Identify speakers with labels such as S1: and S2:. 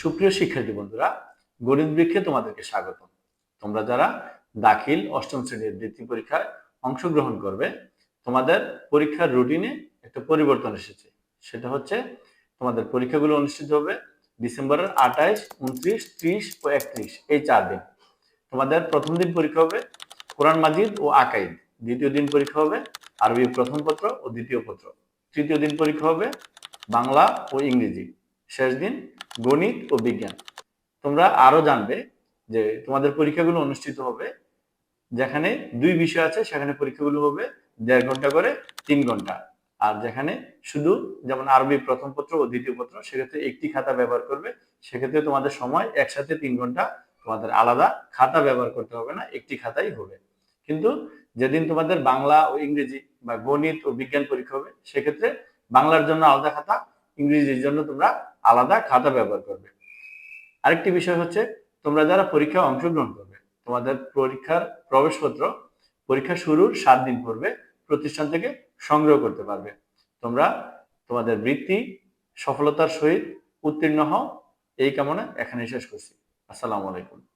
S1: সুপ্রিয় শিক্ষার্থী বন্ধুরা, গণিত বৃক্ষে তোমাদেরকে স্বাগত তোমরা যারা দাখিল অষ্টম শ্রেণির বৃত্তি পরীক্ষায় অংশগ্রহণ করবে, তোমাদের পরীক্ষার রুটিনে একটা পরিবর্তন এসেছে। সেটা হচ্ছে, তোমাদের পরীক্ষাগুলো অনুষ্ঠিত হবে ডিসেম্বরের আঠাইশ, উনত্রিশ, ত্রিশ ও একত্রিশ, এই চার দিন। তোমাদের প্রথম দিন পরীক্ষা হবে কোরআন মাজিদ ও আকাইদ। দ্বিতীয় দিন পরীক্ষা হবে আরবি প্রথম পত্র ও দ্বিতীয় পত্র। তৃতীয় দিন পরীক্ষা হবে বাংলা ও ইংরেজি। শেষ দিন গণিত ও বিজ্ঞান। তোমরা আরও জানবে যে তোমাদের পরীক্ষাগুলো অনুষ্ঠিত হবে, যেখানে দুই বিষয় আছে, সেখানে পরীক্ষাগুলো হবে দেড় ঘণ্টা করে তিন ঘণ্টা। আর যেখানে শুধু যেমন আরবি প্রথম পত্র ও দ্বিতীয় পত্র, সেক্ষেত্রে একটি খাতা ব্যবহার করবে। সেক্ষেত্রে তোমাদের সময় একসাথে তিন ঘণ্টা, তোমাদের আলাদা খাতা ব্যবহার করতে হবে না, একটি খাতাই হবে। কিন্তু যেদিন তোমাদের বাংলা ও ইংরেজি বা গণিত ও বিজ্ঞান পরীক্ষা হবে, সেক্ষেত্রে বাংলার জন্য আলাদা খাতা ইংরেজির জন্য তোমরা আলাদা খাতা ব্যবহার করবে। আরেকটি বিষয় হচ্ছে, তোমরা যারা পরীক্ষায় অংশগ্রহণ করবে, তোমাদের পরীক্ষার প্রবেশপত্র পরীক্ষা শুরুর সাত দিন পূর্বে প্রতিষ্ঠান থেকে সংগ্রহ করতে পারবে। তোমরা তোমাদের বৃত্তি, সফলতার সহিত উত্তীর্ণ হও। এই কামনা এখানে শেষ করছি। আসসালামু আলাইকুম।